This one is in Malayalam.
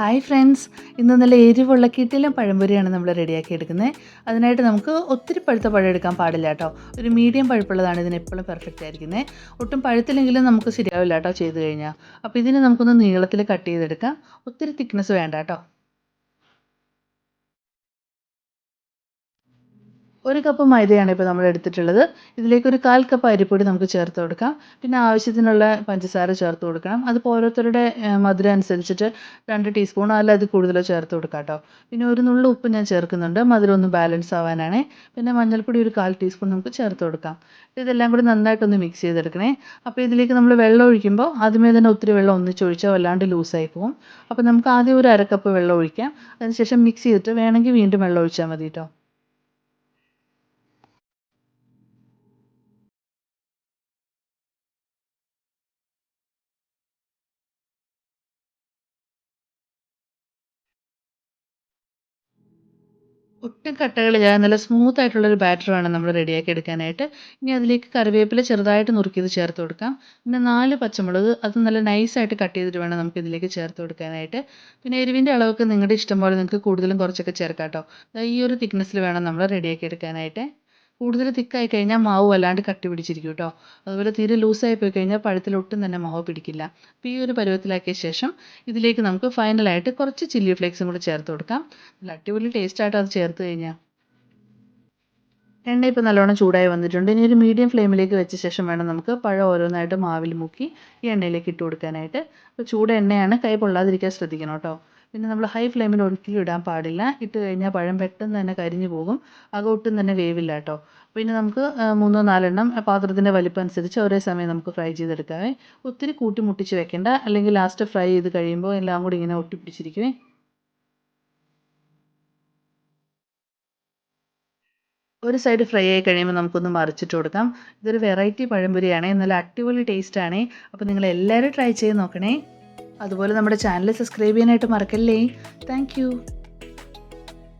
ഹായ് ഫ്രണ്ട്സ് ഇന്ന് നല്ല എരിവുള്ള കിട്ടിലും പഴംപൊരിയാണ് നമ്മൾ റെഡിയാക്കി എടുക്കുന്നത് അതിനായിട്ട് നമുക്ക് ഒത്തിരി പഴുത്ത പഴം എടുക്കാൻ പാടില്ല കേട്ടോ. ഒരു മീഡിയം പഴുപ്പുള്ളതാണ് ഇതിന് എപ്പോഴും പെർഫെക്റ്റ് ആയിരിക്കുന്നത് ഒട്ടും പഴുത്തില്ലെങ്കിലും നമുക്ക് ശരിയാവില്ല കേട്ടോ ചെയ്ത് കഴിഞ്ഞാൽ അപ്പോൾ ഇതിന് നമുക്കൊന്ന് നീളത്തിൽ കട്ട് ചെയ്തെടുക്കാം. ഒത്തിരി തിക്നെസ് വേണ്ട കേട്ടോ. ഒരു കപ്പ് മൈദയാണ് ഇപ്പോൾ നമ്മൾ എടുത്തിട്ടുള്ളത്. ഇതിലേക്ക് ഒരു കാൽ കപ്പ് അരിപ്പൊടി നമുക്ക് ചേർത്ത് കൊടുക്കാം. പിന്നെ ആവശ്യത്തിനുള്ള പഞ്ചസാര ചേർത്ത് കൊടുക്കണം. അതിപ്പോൾ ഓരോരുത്തരുടെ മധുരം അനുസരിച്ചിട്ട് രണ്ട് ടീസ്പൂണോ അല്ല അത് കൂടുതലോ ചേർത്ത് കൊടുക്കാം കേട്ടോ പിന്നെ ഒരു നുള്ളു ഉപ്പ് ഞാൻ ചേർക്കുന്നുണ്ട്. മധുരം ഒന്ന് ബാലൻസ് ആവാനാണ്. പിന്നെ മഞ്ഞൾപ്പൊടി ഒരു കാൽ ടീസ്പൂൺ നമുക്ക് ചേർത്ത് കൊടുക്കാം. ഇതെല്ലാം കൂടി നന്നായിട്ടൊന്ന് മിക്സ് ചെയ്തെടുക്കണേ. അപ്പോൾ ഇതിലേക്ക് നമ്മൾ വെള്ളം ഒഴിക്കുമ്പോൾ ആദ്യമേ തന്നെ ഒത്തിരി വെള്ളം ഒന്നിച്ചൊഴിച്ചാൽ വല്ലാണ്ട് ലൂസായി പോകും അപ്പോൾ നമുക്ക് ആദ്യം ഒരു അരക്കപ്പ് കപ്പ് വെള്ളം ഒഴിക്കാം. അതിനുശേഷം മിക്സ് ചെയ്തിട്ട് വേണമെങ്കിൽ വീണ്ടും വെള്ളം ഒഴിച്ചാൽ മതി കേട്ടോ ഒട്ടും കട്ടകളില്ലാതെ നല്ല സ്മൂത്ത് ആയിട്ടുള്ള ഒരു ബാറ്റർ വേണം നമ്മൾ റെഡിയാക്കി എടുക്കാനായിട്ട്. ഇനി അതിലേക്ക് കറിവേപ്പില ചെറുതായിട്ട് നുറുക്കിയത് ചേർത്ത് കൊടുക്കാം. പിന്നെ നാല് പച്ചമുളക് അത് നല്ല നൈസായിട്ട് കട്ട് ചെയ്തിട്ട് വേണം നമുക്ക് ഇതിലേക്ക് ചേർത്ത് കൊടുക്കാനായിട്ട്. പിന്നെ എരിവിന്റെ അളവൊക്കെ നിങ്ങളുടെ ഇഷ്ടം പോലെ നിങ്ങൾക്ക് കൂടുതലും കുറച്ചൊക്കെ ചേർക്കാം കേട്ടോ. ഈ ഒരു തിക്നെസ്സിൽ വേണം നമ്മൾ റെഡിയാക്കി എടുക്കാനായിട്ട്. കൂടുതൽ തിക്കായി കഴിഞ്ഞാൽ മാവ് വല്ലാണ്ട് കട്ടി പിടിച്ചിരിക്കും കേട്ടോ അതുപോലെ തീരെ ലൂസായി പോയി കഴിഞ്ഞാൽ പഴത്തിൽ ഒട്ടും തന്നെ മാവ് പിടിക്കില്ല. അപ്പോൾ ഈ ഒരു പരുവത്തിലാക്കിയ ശേഷം ഇതിലേക്ക് നമുക്ക് ഫൈനലായിട്ട് കുറച്ച് ചില്ലി ഫ്ലേക്സും കൂടി ചേർത്ത് കൊടുക്കാം. നല്ല അടിപൊളി ടേസ്റ്റായിട്ട് അത് ചേർത്ത് കഴിഞ്ഞാൽ എണ്ണ ഇപ്പോൾ നല്ലോണം ചൂടായി വന്നിട്ടുണ്ട്. ഇനി ഒരു മീഡിയം ഫ്ലെയിമിലേക്ക് വെച്ച ശേഷം വേണം നമുക്ക് പഴം ഓരോന്നായിട്ട് മാവിൽ മുക്കി ഈ എണ്ണയിലേക്ക് ഇട്ട് കൊടുക്കാനായിട്ട്. അപ്പോൾ ചൂട് എണ്ണയാണ് കൈ പൊള്ളാതിരിക്കാൻ ശ്രദ്ധിക്കണം കേട്ടോ പിന്നെ നമ്മൾ ഹൈ ഫ്ലെയിമിൽ ഒരിക്കലും ഇടാൻ പാടില്ല. ഇട്ട് കഴിഞ്ഞാൽ പഴം പെട്ടെന്ന് തന്നെ കരിഞ്ഞു പോകും. അത് ഒട്ടും തന്നെ വേവില്ല കേട്ടോ. പിന്നെ നമുക്ക് മൂന്നോ നാലെണ്ണം പാത്രത്തിന്റെ വലിപ്പം അനുസരിച്ച് ഒരേ സമയം നമുക്ക് ഫ്രൈ ചെയ്തെടുക്കാവേ. ഒത്തിരി കൂട്ടി മുട്ടിച്ച് വെക്കേണ്ട. അല്ലെങ്കിൽ ലാസ്റ്റ് ഫ്രൈ ചെയ്ത് കഴിയുമ്പോൾ എല്ലാം കൂടി ഇങ്ങനെ ഒട്ടിപ്പിടിച്ചിരിക്കുവേ ഒരു സൈഡ് ഫ്രൈ ആയി കഴിയുമ്പോൾ നമുക്കൊന്ന് മറിച്ചിട്ട് കൊടുക്കാം. ഇതൊരു വെറൈറ്റി പഴംപൊരിയാണ്. നല്ല അടിപൊളി ടേസ്റ്റാണ് അപ്പോൾ നിങ്ങൾ എല്ലാവരും ട്രൈ ചെയ്ത് നോക്കണേ. അതുപോലെ നമ്മുടെ ചാനൽ സബ്സ്ക്രൈബ് ചെയ്യാനായിട്ട് മറക്കല്ലേ? താങ്ക്